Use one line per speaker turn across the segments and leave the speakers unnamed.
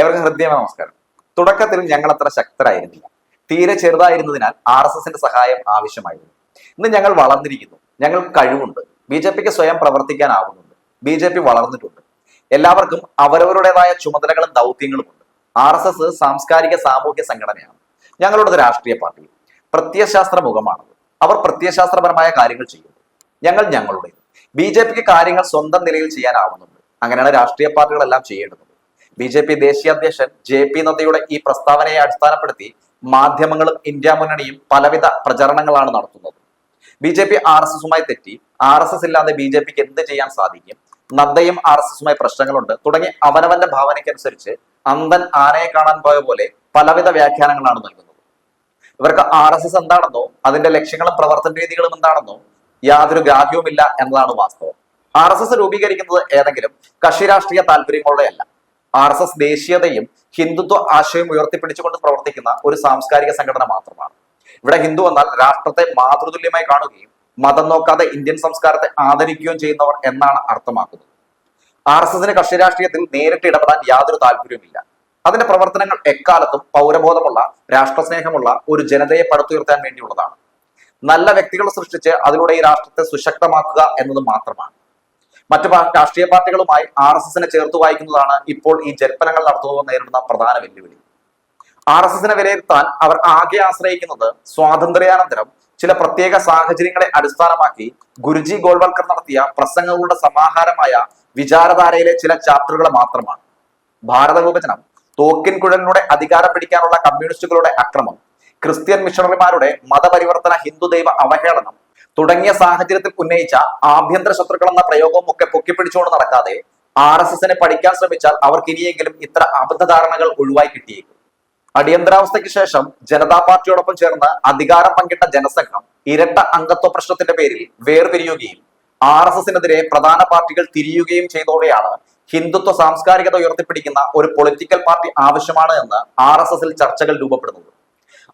ഏവർക്കും ഹൃദ്യമായ നമസ്കാരം. തുടക്കത്തിൽ ഞങ്ങൾ അത്ര ശക്തരായിരുന്നില്ല. തീരെ ചെറുതായിരുന്നതിനാൽ ആർ എസ് എസിന്റെ സഹായം ആവശ്യമായിരുന്നു. ഇന്ന് ഞങ്ങൾ വളർന്നിരിക്കുന്നു. ഞങ്ങൾ കഴിവുണ്ട്. ബി ജെ പിക്ക് സ്വയം പ്രവർത്തിക്കാനാവുന്നുണ്ട്. ബി ജെ പി വളർന്നിട്ടുണ്ട്. എല്ലാവർക്കും അവരവരുടേതായ ചുമതലകളും ദൗത്യങ്ങളും ഉണ്ട് ആർ എസ് എസ് സാംസ്കാരിക സാമൂഹ്യ സംഘടനയാണ്. ഞങ്ങളുടേത് രാഷ്ട്രീയ പാർട്ടി പ്രത്യയശാസ്ത്ര മുഖമാണത്. അവർ പ്രത്യയശാസ്ത്രപരമായ കാര്യങ്ങൾ ചെയ്യുന്നു. ഞങ്ങൾ ഞങ്ങളുടേത്. ബി ജെ പിക്ക് കാര്യങ്ങൾ സ്വന്തം നിലയിൽ ചെയ്യാനാവുന്നുണ്ട്. അങ്ങനെയാണ് രാഷ്ട്രീയ പാർട്ടികളെല്ലാം ചെയ്യേണ്ടത്. ബി ജെ പി ദേശീയ അധ്യക്ഷൻ ജെ പി നദ്ദയുടെ ഈ പ്രസ്താവനയെ അടിസ്ഥാനപ്പെടുത്തി മാധ്യമങ്ങളും ഇന്ത്യ മുന്നണിയും പലവിധ പ്രചരണങ്ങളാണ് നടത്തുന്നത്. B J P R S എസുമായി തെറ്റി ആർ എസ് എസ് ഇല്ലാതെ ബി ജെ പിക്ക് എന്ത് ചെയ്യാൻ സാധിക്കും? നദ്ദയും ആർ എസ് എസുമായി പ്രശ്നങ്ങളുണ്ട്. തുടങ്ങി അവനവന്റെ ഭാവനയ്ക്കനുസരിച്ച് അന്തൻ ആനയെ കാണാൻ പോയ പോലെ പലവിധ വ്യാഖ്യാനങ്ങളാണ് നൽകുന്നത്. ഇവർക്ക് ആർ എസ് എസ് എന്താണെന്നോ അതിന്റെ ലക്ഷ്യങ്ങളും പ്രവർത്തന രീതികളും എന്താണെന്നോ യാതൊരു ഗ്രാഹ്യവുമില്ല എന്നതാണ് വാസ്തവം. ആർ എസ് എസ് രൂപീകരിക്കുന്നത് ഏതെങ്കിലും കക്ഷി രാഷ്ട്രീയ താല്പര്യങ്ങളുടെയല്ല. ആർ എസ് എസ് ദേശീയതയും ഹിന്ദുത്വ ആശയവും ഉയർത്തിപ്പിടിച്ചുകൊണ്ട് പ്രവർത്തിക്കുന്ന ഒരു സാംസ്കാരിക സംഘടന മാത്രമാണ്. ഇവിടെ ഹിന്ദു എന്നാൽ രാഷ്ട്രത്തെ മാതൃതുല്യമായി കാണുകയും മതം നോക്കാതെ ഇന്ത്യൻ സംസ്കാരത്തെ ആദരിക്കുകയും ചെയ്യുന്നവർ എന്നാണ് അർത്ഥമാക്കുന്നത്. ആർ എസ് എസിന് കക്ഷി രാഷ്ട്രീയത്തിൽ നേരിട്ട് ഇടപെടാൻ യാതൊരു താല്പര്യവുമില്ല. അതിന്റെ പ്രവർത്തനങ്ങൾ എക്കാലത്തും പൗരബോധമുള്ള രാഷ്ട്രസ്നേഹമുള്ള ഒരു ജനതയെ പടുത്തുയർത്താൻ വേണ്ടിയുള്ളതാണ്. നല്ല വ്യക്തികൾ സൃഷ്ടിച്ച് അതിലൂടെ ഈ രാഷ്ട്രത്തെ സുശക്തമാക്കുക എന്നത് മാത്രമാണ്. മറ്റു രാഷ്ട്രീയ പാർട്ടികളുമായി ആർ എസ് എസിനെ ചേർത്ത് വായിക്കുന്നതാണ് ഇപ്പോൾ ഈ ജൽപ്പനങ്ങൾ നടത്തുന്നവർ നേരിടുന്ന പ്രധാന വെല്ലുവിളി. ആർ എസ് എസിനെ വിലയിരുത്താൻ അവർ ആകെ ആശ്രയിക്കുന്നത് സ്വാതന്ത്ര്യാനന്തരം ചില പ്രത്യേക സാഹചര്യങ്ങളെ അടിസ്ഥാനമാക്കി ഗുരുജി ഗോൾവൽക്കർ നടത്തിയ പ്രസംഗങ്ങളുടെ സമാഹാരമായ വിചാരധാരയിലെ ചില ചാപ്റ്ററുകൾ മാത്രമാണ്. ഭാരത വിഭജനം തോക്കിൻ കുഴലിലൂടെ അധികാരം പിടിക്കാനുള്ള കമ്മ്യൂണിസ്റ്റുകളുടെ അക്രമം ക്രിസ്ത്യൻ മിഷണറിമാരുടെ മതപരിവർത്തന ഹിന്ദു ദൈവ അവഹേളനം തുടങ്ങിയ സാഹചര്യത്തിൽ ഉന്നയിച്ച ആഭ്യന്തര ശത്രുക്കൾ എന്ന പ്രയോഗവും ഒക്കെ പൊക്കിപ്പിടിച്ചുകൊണ്ട് നടക്കാതെ ആർ എസ് എസിനെ പഠിക്കാൻ ശ്രമിച്ചാൽ അവർക്ക് ഇനിയെങ്കിലും ഇത്ര അബദ്ധധാരണകൾ ഒഴിവായി കിട്ടിയേക്കും. അടിയന്തരാവസ്ഥയ്ക്ക് ശേഷം ജനതാ പാർട്ടിയോടൊപ്പം ചേർന്ന് അധികാരം പങ്കിട്ട ജനസംഘം ഇരട്ട അംഗത്വ പ്രശ്നത്തിന്റെ പേരിൽ വേർപിരിയുകയും ആർ എസ് എസിനെതിരെ പ്രധാന പാർട്ടികൾ തിരിയുകയും ചെയ്തോടെയാണ് ഹിന്ദുത്വ സാംസ്കാരികത ഉയർത്തിപ്പിടിക്കുന്ന ഒരു പൊളിറ്റിക്കൽ പാർട്ടി ആവശ്യമാണ് എന്ന് ആർ എസ് എസിൽ ചർച്ചകൾ രൂപപ്പെടുന്നത്.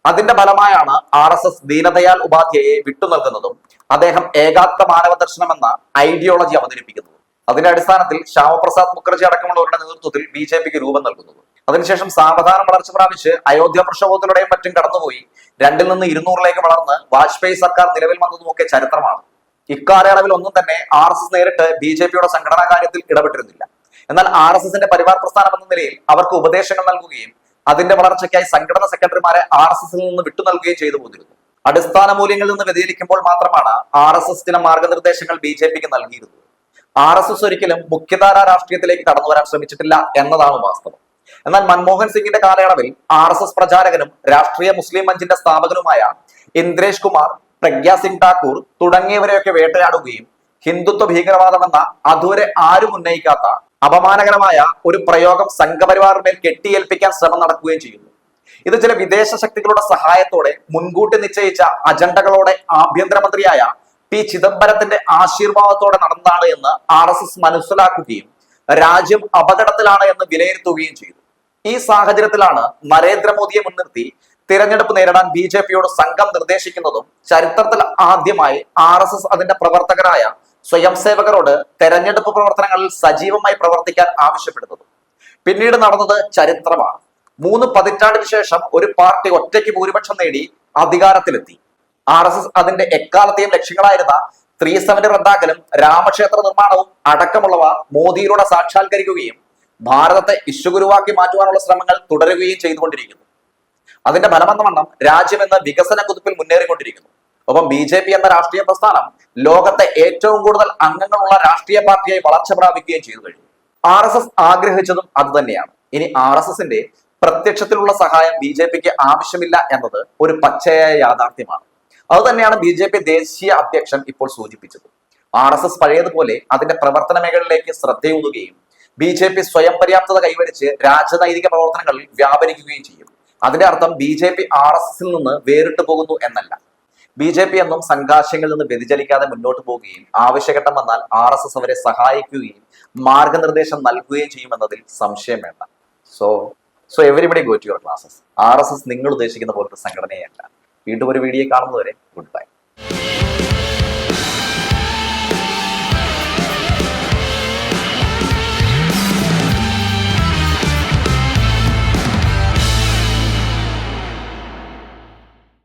അതിന്റെ ഫലമായാണ് ആർ എസ് എസ് ദീനദയാൽ ഉപാധ്യായെ വിട്ടുനൽകുന്നതും അദ്ദേഹം ഏകാത്മ മാനവ ദർശനം എന്ന ഐഡിയോളജി അവതരിപ്പിക്കുന്നതും. അതിന്റെ അടിസ്ഥാനത്തിൽ ശ്യാമപ്രസാദ് മുഖർജി അടക്കമുള്ളവരുടെ നേതൃത്വത്തിൽ ബി ജെ പിക്ക് രൂപം നൽകുന്നത്. അതിനുശേഷം സാവധാനം വളർച്ച പ്രാപിച്ച് അയോധ്യ പ്രക്ഷോഭത്തിലൂടെയും മറ്റും കടന്നുപോയി രണ്ടിൽ നിന്ന് ഇരുന്നൂറിലേക്ക് വളർന്ന് വാജ്പേയി സർക്കാർ നിലവിൽ വന്നതുമൊക്കെ ചരിത്രമാണ്. ഇക്കാലയളവിൽ ഒന്നും തന്നെ ആർ എസ് എസ് നേരിട്ട് ബി ജെ പിയുടെ സംഘടനാ കാര്യത്തിൽ ഇടപെട്ടിരുന്നില്ല. എന്നാൽ ആർ എസ് എസിന്റെ പരിവാർ പ്രസ്ഥാനം എന്ന നിലയിൽ അവർക്ക് ഉപദേശങ്ങൾ നൽകുകയും അതിന്റെ വളർച്ചയ്ക്കായി സംഘടന സെക്രട്ടറിമാരെ ആർ എസ് എസിൽ നിന്ന് വിട്ടു നൽകുകയും ചെയ്തു പോന്നിരുന്നു. അടിസ്ഥാന മൂല്യങ്ങളിൽ നിന്ന് വ്യതിചലിക്കുമ്പോൾ മാത്രമാണ് ആർ എസ് എസ് ചില മാർഗനിർദ്ദേശങ്ങൾ ബി ജെ പിക്ക് നൽകിയിരുന്നത്. ആർ എസ് എസ് ഒരിക്കലും മുഖ്യധാര രാഷ്ട്രീയത്തിലേക്ക് കടന്നു വരാൻ ശ്രമിച്ചിട്ടില്ല എന്നതാണ് വാസ്തവം. എന്നാൽ മൻമോഹൻ സിംഗിന്റെ കാലയളവിൽ ആർ എസ് എസ് പ്രചാരകനും രാഷ്ട്രീയ മുസ്ലിം മഞ്ചിന്റെ സ്ഥാപകനുമായ ഇന്ദ്രേഷ് കുമാർ പ്രഗ്യാ സിംഗ് ഠാക്കൂർ തുടങ്ങിയവരെയൊക്കെ വേട്ടയാടുകയും ഹിന്ദുത്വ ഭീകരവാദം എന്ന അതുവരെ ആരും ഉന്നയിക്കാത്ത അപമാനകരമായ ഒരു പ്രയോഗം സംഘപരിവാറിന്മേൽ കെട്ടിയേൽപ്പിക്കാൻ ശ്രമം നടക്കുകയും ചെയ്യുന്നു. ഇത് ചില വിദേശ ശക്തികളുടെ സഹായത്തോടെ മുൻകൂട്ടി നിശ്ചയിച്ച അജണ്ടകളോടെ ആഭ്യന്തരമന്ത്രിയായ പി ചിദംബരത്തിന്റെ ആശീർവാദത്തോടെ നടന്നതാണ് എന്ന് ആർ എസ് എസ് മനസ്സിലാക്കുകയും രാജ്യം അപകടത്തിലാണ് എന്ന് വിലയിരുത്തുകയും ചെയ്തു. ഈ സാഹചര്യത്തിലാണ് നരേന്ദ്രമോദിയെ മുൻനിർത്തി തിരഞ്ഞെടുപ്പ് നേരിടാൻ ബി ജെ പിയോട് സംഘം നിർദ്ദേശിക്കുന്നതും ചരിത്രത്തിൽ ആദ്യമായി ആർ എസ് എസ് അതിന്റെ പ്രവർത്തകരായ സ്വയം സേവകരോട് തെരഞ്ഞെടുപ്പ് പ്രവർത്തനങ്ങളിൽ സജീവമായി പ്രവർത്തിക്കാൻ ആവശ്യപ്പെടുന്നത്. പിന്നീട് നടന്നത് ചരിത്രമാണ്. മൂന്ന് പതിറ്റാണ്ടിന് ശേഷം ഒരു പാർട്ടി ഒറ്റയ്ക്ക് ഭൂരിപക്ഷം നേടി അധികാരത്തിലെത്തി. ആർ എസ് എസ് അതിന്റെ എക്കാലത്തെയും ലക്ഷ്യങ്ങളായിരുന്ന ത്രീ സമരം റദ്ദാക്കലും രാമക്ഷേത്ര നിർമ്മാണവും അടക്കമുള്ളവ മോദിയിലൂടെ സാക്ഷാത്കരിക്കുകയും ഭാരതത്തെ വിശ്വഗുരുവാക്കി മാറ്റുവാനുള്ള ശ്രമങ്ങൾ തുടരുകയും ചെയ്തുകൊണ്ടിരിക്കുന്നു. അതിന്റെ ഫലമെന്ന വണ്ണം രാജ്യം എന്ന വികസന കുതിപ്പിൽ മുന്നേറിക്കൊണ്ടിരിക്കുന്നു. ഒപ്പം ബി ജെ പി എന്ന രാഷ്ട്രീയ പ്രസ്ഥാനം ലോകത്തെ ഏറ്റവും കൂടുതൽ അംഗങ്ങളുള്ള രാഷ്ട്രീയ പാർട്ടിയായി വളർച്ച പ്രാപിക്കുകയും ചെയ്തു കഴിഞ്ഞു. ആർ എസ് എസ് ആഗ്രഹിച്ചതും അതുതന്നെയാണ് ഇനി ആർ എസ് എസിന്റെ പ്രത്യക്ഷത്തിലുള്ള സഹായം ബി ജെ പിക്ക് ആവശ്യമില്ല എന്നത് ഒരു പച്ചയായ യാഥാർത്ഥ്യമാണ്. അത് തന്നെയാണ് ബി ജെ പി ദേശീയ അധ്യക്ഷൻ ഇപ്പോൾ സൂചിപ്പിച്ചത്. ആർ എസ് എസ് പഴയതുപോലെ അതിന്റെ പ്രവർത്തന മേഖലയിലേക്ക് ശ്രദ്ധയൂതുകയും ബി ജെ പി സ്വയം പര്യാപ്തത കൈവരിച്ച് രാജനൈതിക പ്രവർത്തനങ്ങളിൽ വ്യാപരിക്കുകയും ചെയ്യും. അതിന്റെ അർത്ഥം B J P R S എസിൽ നിന്ന് വേറിട്ടു പോകുന്നു എന്നല്ല. ബി ജെ പി എന്നും സംഘാശയങ്ങളിൽ നിന്ന് വ്യതിചലിക്കാതെ മുന്നോട്ട് പോവുകയും ആവശ്യഘട്ടം വന്നാൽ ആർ എസ് എസ് അവരെ സഹായിക്കുകയും മാർഗനിർദ്ദേശം നൽകുകയും ചെയ്യുമെന്നതിൽ സംശയം വേണ്ട. So so everybody go to your classes R S S നിങ്ങൾ ഉദ്ദേശിക്കുന്ന പോലത്തെ സംഘടനയല്ല. വീണ്ടും ഒരു വീഡിയോ കാണുന്നതുവരെ ഗുഡ് ബൈ